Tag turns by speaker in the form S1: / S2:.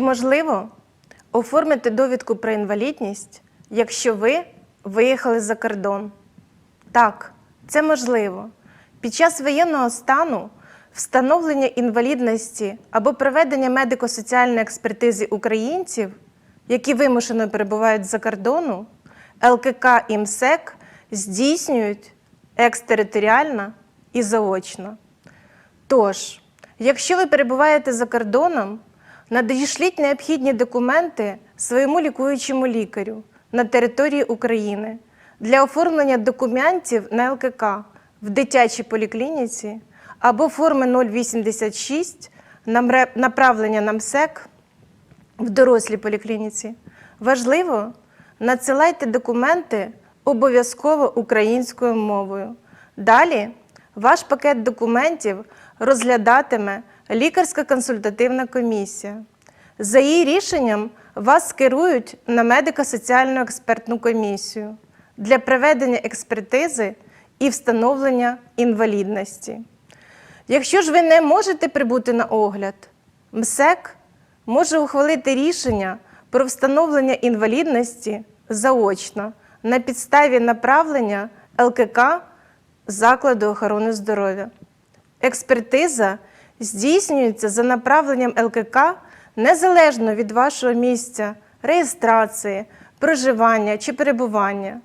S1: можливо оформити довідку про інвалідність, якщо ви виїхали за кордон? Так, це можливо. Під час воєнного стану встановлення інвалідності або проведення медико-соціальної експертизи українців, які вимушено перебувають за кордону, ЛКК і МСЕК здійснюють екстериторіально і заочно. Тож, якщо ви перебуваєте за кордоном, надішліть необхідні документи своєму лікуючому лікарю на території України для оформлення документів на ЛКК в дитячій поліклініці або форми 086 намре- направлення на МСЕК в дорослій поліклініці. Важливо, надсилайте документи обов'язково українською мовою. Далі ваш пакет документів розглядатиме лікарська консультативна комісія. За її рішенням вас скерують на медико-соціальну експертну комісію для проведення експертизи і встановлення інвалідності. Якщо ж ви не можете прибути на огляд, МСЕК може ухвалити рішення про встановлення інвалідності заочно на підставі направлення ЛКК закладу охорони здоров'я. Експертиза здійснюється за направленням ЛКК незалежно від вашого місця реєстрації, проживання чи перебування.